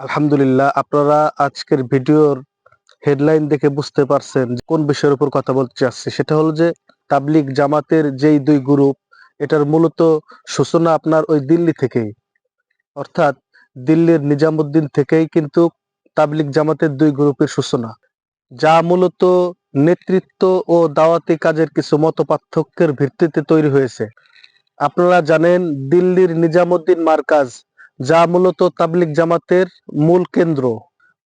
আলহামদুলিল্লাহ, আপনারা আজকের ভিডিওর হেডলাইন দেখে বুঝতে পারছেন কোন বিষয়ের উপর কথা বলতে চাচ্ছি। সেটা হলো যে, তাবলিগ জামাতের যেই দুই গ্রুপ এটার মূলত সূচনা আপনার ওই দিল্লি থেকেই। অর্থাৎ দিল্লির নিজামুদ্দিন থেকেই কিন্তু তাবলিগ জামাতের দুই গ্রুপের সূচনা। যা মূলত নেতৃত্ব ও দাওয়াতি কাজের কিছু মত পার্থক্যের ভিত্তিতে তৈরি হয়েছে। আপনারা জানেন, দিল্লির নিজামুদ্দিন মার্কাজ যা মূলত তাবলিগ জামাতের মূল কেন্দ্র।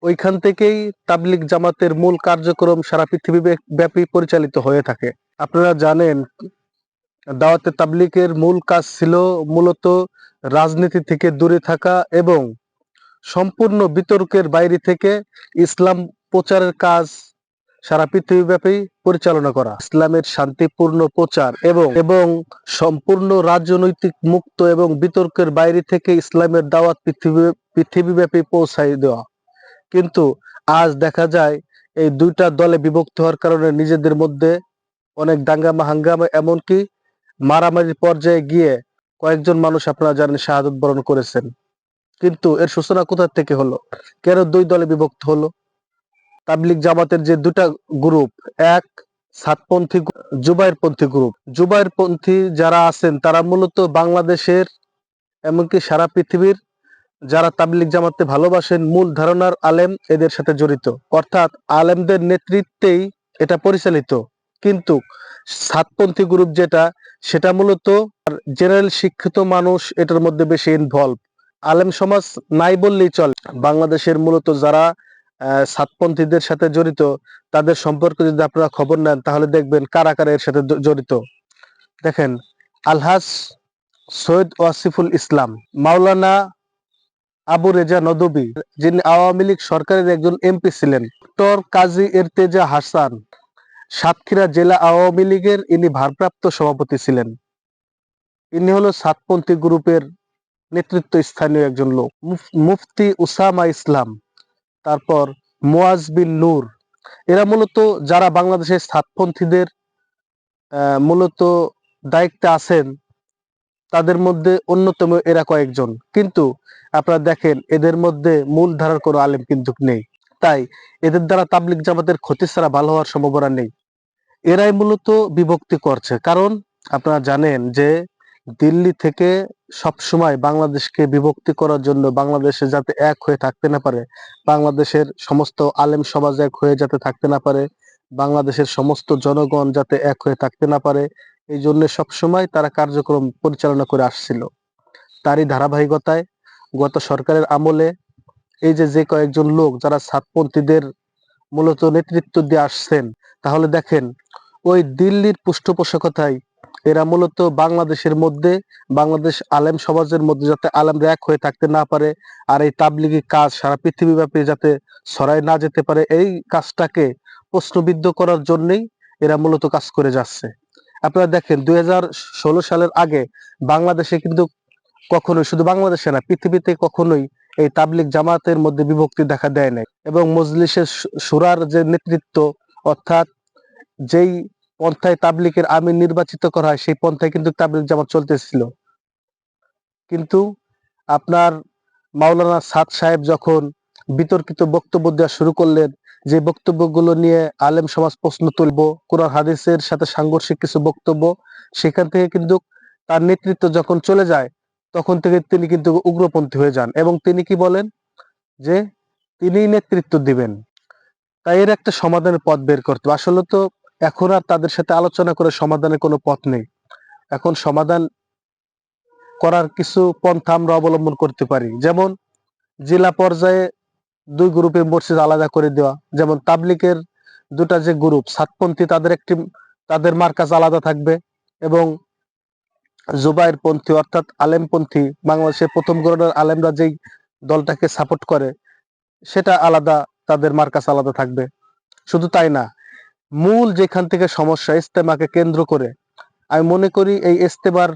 ওইখান থেকেই তাবলিগ জামাতের মূল কার্যক্রম সারা পৃথিবী ব্যাপী পরিচালিত হয়ে থাকে। আপনারা জানেন, দাওয়াতে তাবলিগের মূল কাজ ছিল মূলত রাজনীতি থেকে দূরে থাকা এবং সম্পূর্ণ বিতর্কের বাইরে থেকে ইসলাম প্রচারের কাজ সারা পৃথিবীব্যাপী পরিচালনা করা। ইসলামের শান্তিপূর্ণ প্রচার এবং এবং সম্পূর্ণ রাজনৈতিক মুক্ত এবং বিতর্কের বাইরে থেকে ইসলামের দাওয়াত পৃথিবী, পৃথিবীব্যাপী পৌঁছাই দেওয়া। কিন্তু আজ দেখা যায়, এই দুইটা দলে বিভক্ত হওয়ার কারণে নিজেদের মধ্যে অনেক দাঙ্গামা হাঙ্গামা এমনকি মারামারির পর্যায়ে গিয়ে কয়েকজন মানুষ আপনারা জানেন শাহাদত বরণ করেছেন। কিন্তু এর সূচনা কোথা থেকে হলো? কেন দুই দলে বিভক্ত হলো? তাবলিগ জামাতের যে দুটা গ্রুপ এক সাতপন্থী জুবাইরপন্থী গ্রুপ জুবাইরপন্থী যারা আছেন, তারা মূলত বাংলাদেশের এমনকি সারা পৃথিবীর যারা তাবলিগ জামাতে ভালোবাসেন, মূল ধারণার আলেম এদের সাথে জড়িত। অর্থাৎ আলেমদের নেতৃত্বেই এটা পরিচালিত। কিন্তু সাতপন্থী গ্রুপ যেটা, সেটা মূলত জেনারেল শিক্ষিত মানুষ, এটার মধ্যে বেশি ইনভলভ আলেম সমাজ নাই বললেই চলে। বাংলাদেশের মূলত যারা সাতপন্থীদের সাথে জড়িত, তাদের সম্পর্কে যদি আপনারা খবর নেন, তাহলে দেখবেন কারা এর সাথে জড়িত। দেখেন, আলহাজ সৈয়দ ওয়াসিফুল ইসলাম, মাওলানা আবু রেজা নদবী, যিনি আওয়ামী লীগ সরকারের একজন এমপি ছিলেন, ডক্টর কাজী এরতেজা হাসান, সাতক্ষীরা জেলা আওয়ামী লীগের ইনি ভারপ্রাপ্ত সভাপতি ছিলেন। ইনি হলো সাতপন্থী গ্রুপের নেতৃত্ব স্থানীয় একজন লোক, মুফ- মুফতি উসামা ইসলাম। তারপর মুয়াজ বিন নূর। এরা মূলত যারা বাংলাদেশের সাতপন্থীদের মূলত দায়িত্বে আছেন, তাদের মধ্যে অন্যতম এরা কয়েকজন। কিন্তু আপনারা দেখেন, এদের মধ্যে মূল ধারার কোনো আলেম কিন্তু নেই। তাই এদের দ্বারা তাবলিক জামাতের ক্ষতি ছাড়া ভালো হওয়ার সম্ভাবনা নেই। এরাই মূলত বিভক্তি করছে। কারণ আপনারা জানেন যে দিল্লি থেকে সবসময় বাংলাদেশকে বিভক্তি করার জন্য বাংলাদেশে যাতে এক হয়ে থাকতে না পারে, বাংলাদেশের সমস্ত আলেম সমাজ এক হয়ে যাতে থাকতে না পারে, বাংলাদেশের সমস্ত জনগণ যাতে এক হয়ে থাকতে না পারে, এই জন্য সবসময় তারা কার্যক্রম পরিচালনা করে আসছিল। তারই ধারাবাহিকতায় গত সরকারের আমলে এই যে যে কয়েকজন লোক যারা সাতপন্থীদের মূলত নেতৃত্ব দিয়ে আসছেন, তাহলে দেখেন, ওই দিল্লির পৃষ্ঠপোষকতায় এরা মূলত বাংলাদেশের মধ্যে, বাংলাদেশ আলেম সমাজের মধ্যে যাতে আলেমরা এক হয়ে থাকতে না পারে আর এই তাবলিগি কাজ সারা পৃথিবীব্যাপী যাতে ছড়াই না যেতে পারে, এই কাজটাকে প্রশ্নবিদ্ধ করার জন্যই এরা মূলত কাজ করে যাচ্ছে। আপনারা দেখেন, দুই হাজার ষোলো সালের আগে বাংলাদেশে কিন্তু কখনোই, শুধু বাংলাদেশে না, পৃথিবীতে কখনোই এই তাবলিগ জামাতের মধ্যে বিভক্তি দেখা দেয় নাই। এবং মজলিসের সুরার যে নেতৃত্ব, অর্থাৎ যেই পন্থায় তাবলিগের আমির নির্বাচিত করা হয়, সেই পন্থায় কিন্তু তাবলিগ জামাত চলতেছিল। কিন্তু আপনার মাওলানা সাদ সাহেব যখন বিতর্কিত বক্তব্য দেওয়া শুরু করলেন, যে বক্তব্যগুলো নিয়ে আলেম সমাজ প্রশ্ন তুলব, কোরআন, হাদিসের সাথে সাংঘর্ষিক কিছু বক্তব্য, সেখান থেকে কিন্তু তার নেতৃত্ব যখন চলে যায়, তখন থেকে তিনি কিন্তু উগ্রপন্থী হয়ে যান এবং তিনি কি বলেন? যে তিনি নেতৃত্ব দিবেন। তাই এর একটা সমাধানের পথ বের করতে আসলে তো এখন আর তাদের সাথে আলোচনা করে সমাধানের কোনো পথ নেই। এখন সমাধান করার কিছু পন্থা আমরা অবলম্বন করতে পারি। যেমন জেলা পর্যায়ে দুই গ্রুপে মসজিদ আলাদা করে দেওয়া। যেমন তাবলিকের দুটা যে গ্রুপ, সাতপন্থী তাদের একটি, তাদের মার্কাজ আলাদা থাকবে এবং জুবাইর পন্থী অর্থাৎ আলেমপন্থী বাংলাদেশের প্রথম গ্রহণের আলেমরা যেই দলটাকে সাপোর্ট করে, সেটা আলাদা তাদের মার্কাজ আলাদা থাকবে। শুধু তাই না মূল যেখান থেকে সমস্যা ইস্তেমাকে কেন্দ্র করে আমি মনে করি এই ইস্তেমার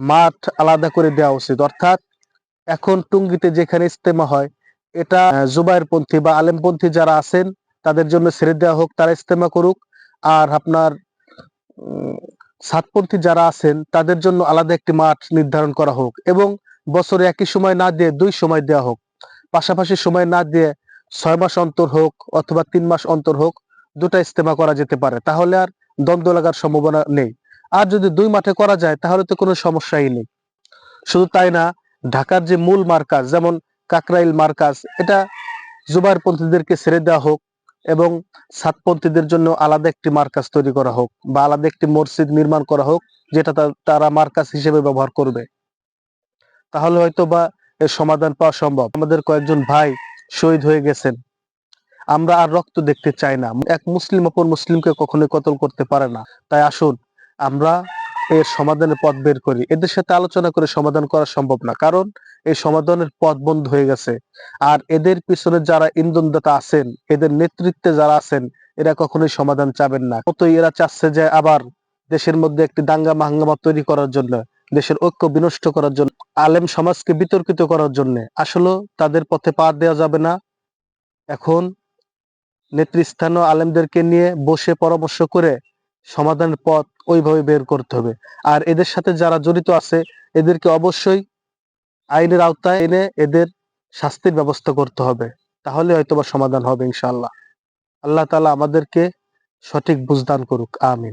মাঠ আলাদা করে দেওয়া উচিত। অর্থাৎ এখন টুঙ্গিতে যেখানে ইস্তেমা হয়, এটা জুবাইর পন্থী বা আলেমপন্থী যারা আছেন, তাদের জন্য ছেড়ে দেওয়া হোক, তারা ইস্তেমা করুক। আর আপনার সাতপন্থী যারা আছেন, তাদের জন্য আলাদা একটি মাঠ নির্ধারণ করা হোক এবং বছরে একই সময় না দিয়ে দুই সময় দেওয়া হোক। পাশাপাশি সময় না দিয়ে ছয় মাস অন্তর হোক অথবা তিন মাস অন্তর হোক দুটা ইস্তেমা করা যেতে পারে, তাহলে আর দ্বন্দ্ব লাগার সম্ভাবনা নেই। আর যদি দুই মাঠে করা যায়, তাহলে তো কোনো সমস্যাই নেই। শুধু তাই না, ঢাকার যে মূল মার্কাজ, যেমন কাকরাইল মার্কাজ, এটা জুবাইর পন্থীদেরকে ছেড়ে দেওয়া হোক এবং সাতপন্থীদের জন্য আলাদা একটি মার্কাজ তৈরি করা হোক বা আলাদা একটি মসজিদ নির্মাণ করা হোক, যেটা তারা মার্কাজ হিসেবে ব্যবহার করবে। তাহলে হয়তো বা এর সমাধান পাওয়া সম্ভব। আমাদের কয়েকজন ভাই শহীদ হয়ে গেছেন। আমরা আর রক্ত দেখতে চাই না। এক মুসলিম অপর মুসলিমকে কখনোই কতল করতে পারে না। তাই আসুন, আমরা এর সমাধানের পথ বের করি। এদের সাথে আলোচনা করে সমাধান করা সম্ভব না, কারণ এই সমাধানের পথ বন্ধ হয়ে গেছে। আর এদের পিছনে যারা ইন্ধনদাতা আছেন, এদের নেতৃত্বে যারা আছেন, এরা কখনোই সমাধান চাবেন না। কতই এরা চাচ্ছে যে আবার দেশের মধ্যে একটি দাঙ্গা মাহাঙ্গামা তৈরি করার জন্য, দেশের ঐক্য বিনষ্ট করার জন্য, আলেম সমাজকে বিতর্কিত করার জন্য। আসলে তাদের পথে পা দেওয়া যাবে না। এখন নেতৃস্থানীয় আলেমদেরকে নিয়ে বসে পরামর্শ করে সমাধানের পথ ওইভাবে বের করতে হবে। আর এদের সাথে যারা জড়িত আছে, এদেরকে অবশ্যই আইনের আওতায় এনে এদের শাস্তির ব্যবস্থা করতে হবে। তাহলে হয়তোবা সমাধান হবে ইনশাল্লাহ আল্লাহ তালা আমাদেরকে সঠিক বুঝদান করুক। আমিন।